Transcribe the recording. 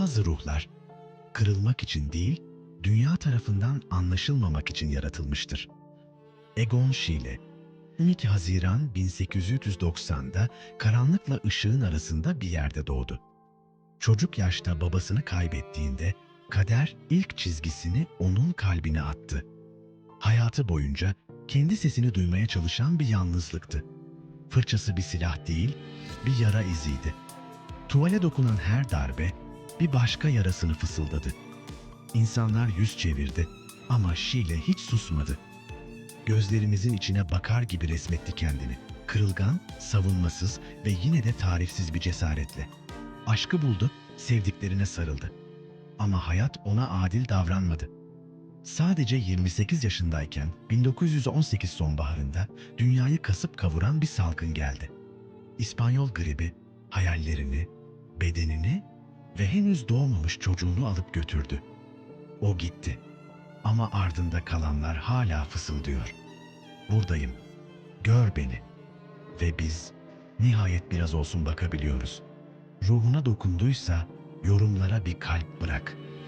Bazı ruhlar kırılmak için değil, dünya tarafından anlaşılmamak için yaratılmıştır. Egon Schiele 12 Haziran 1890'da karanlıkla ışığın arasında bir yerde doğdu. Çocuk yaşta babasını kaybettiğinde kader ilk çizgisini onun kalbine attı. Hayatı boyunca kendi sesini duymaya çalışan bir yalnızlıktı. Fırçası bir silah değil, bir yara iziydi. Tuvale dokunan her darbe bir başka yarasını fısıldadı. İnsanlar yüz çevirdi ama Şile hiç susmadı. Gözlerimizin içine bakar gibi resmetti kendini. Kırılgan, savunmasız ve yine de tarifsiz bir cesaretle. Aşkı buldu, sevdiklerine sarıldı. Ama hayat ona adil davranmadı. Sadece 28 yaşındayken 1918 sonbaharında dünyayı kasıp kavuran bir salgın geldi. İspanyol gribi hayallerini, bedenini ve henüz doğmamış çocuğunu alıp götürdü. O gitti. Ama ardında kalanlar hala fısıldıyor. Buradayım. Gör beni. Ve biz nihayet biraz olsun bakabiliyoruz. Ruhuna dokunduysa yorumlara bir kalp bırak.''